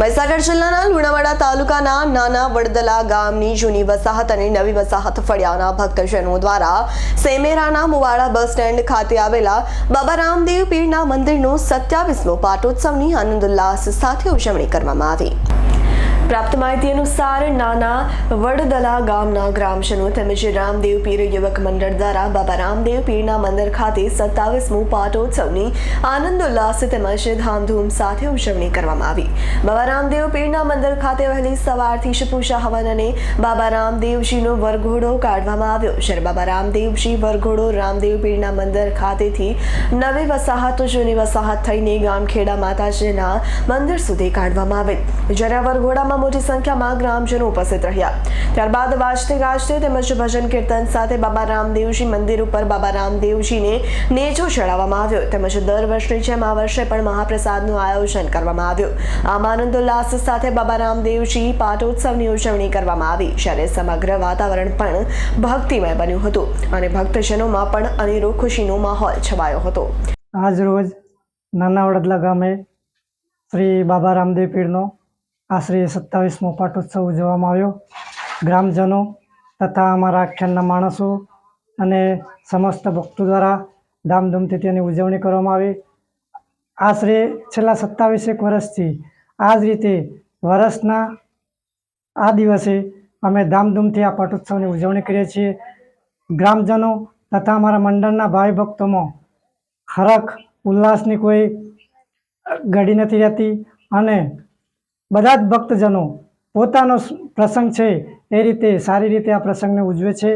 મહીસાગર જિલ્લાના લુણાવાડા તાલુકાના નાના વડદલા ગામની જૂની વસાહત અને નવી વસાહત ફળિયાના ભક્તજનો દ્વારા સેમેરાના મુવાડા બસ સ્ટેન્ડ ખાતે આવેલા બાબા રામદેવ પીરના મંદિરનો સત્યાવીસમો પાટોત્સવની આનંદ ઉલ્લાસ સાથે ઉજવણી કરવામાં આવી. પ્રાપ્ત માહિતી અનુસાર નાના વડદલા ગામના ગ્રામજનો તેમજ રામદેવ પીર યુવક મંડળ દ્વારા બાબા રામદેવ પીરના મંદિર ખાતે સત્તાવીસમું પાટોત્સવની આનંદ ઉલ્લાસ તેમજ ધામધૂમ સાથે ઉજવણી કરવામાં આવી. બાબા રામદેવ પીરના મંદિર ખાતે વહેલી સવારથી જ પૂજા હવન અને બાબા રામદેવજીનો વરઘોડો કાઢવામાં આવ્યો. જ્યારે બાબા રામદેવજી વરઘોડો રામદેવ પીરના મંદિર ખાતેથી નવી વસાહત, જૂની વસાહત થઈને ગામખેડા માતાજીના મંદિર સુધી કાઢવામાં આવેલ જ્યારે આ વરઘોડામાં મોટી સંખ્યામાં ગ્રામજનો ઉપસ્થિત રહ્યા. ત્યારબાદ વાજતે ગાજતે તેમજ ભજન કીર્તન સાથે બાબા રામદેવજી મંદિર ઉપર બાબા રામદેવજીને નેજો ચડાવવામાં આવ્યો. તેમજ દર વર્ષની જેમ આ વર્ષે પણ મહાપ્રસાદનું આયોજન કરવામાં આવ્યું. આમ આનંદ ઉલ્લાસ સાથે બાબા રામદેવજી પાટોત્સવની ઉજવણી કરવામાં આવી, જ્યારે સમગ્ર વાતાવરણ પણ ભક્તિમય બન્યું હતું અને ભક્તજનોમાં પણ અનેરો ખુશીનો માહોલ છવાયો હતો. આજ રોજ નાના વડદલા ગામે શ્રી બાબા રામદેવ પીરનો આશરે સત્તાવીસમો પાટોત્સવ ઉજવવામાં આવ્યો. ગ્રામજનો તથા અમારા આખ્યાનના માણસો અને સમસ્ત ભક્તો દ્વારા ધામધૂમથી તેની ઉજવણી કરવામાં આવી. આશરે છેલ્લા સત્તાવીસેક વર્ષથી આ જ રીતે વર્ષના આ દિવસે અમે ધામધૂમથી આ પાટોત્સવની ઉજવણી કરીએ છીએ. ગ્રામજનો તથા અમારા મંડળના ભાઈ ભક્તોમાં હરખ, ઉલ્લાસની કોઈ ઘડી નથી રહેતી અને બધા જ ભક્તજનો પોતાનો પ્રસંગ છે એ રીતે સારી રીતે આ પ્રસંગને ઉજવે છે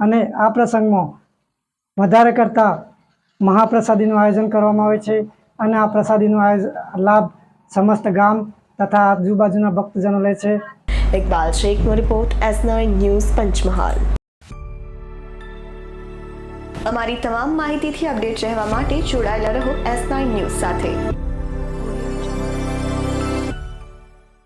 અને આ પ્રસંગમાં વધારે કરતાં મહાપ્રસાદીનું આયોજન કરવામાં આવે છે અને આ પ્રસાદીનો લાભ સમસ્ત ગામ તથા આજુબાજુના ભક્તજનો લે છે. Iqbal શેખનો report S nine news Panchmahal. અમારી તમામ માહિતીથી અપડેટ રહેવા માટે જોડાયેલા રહો એસ નાઇન ન્યૂઝ સાથે.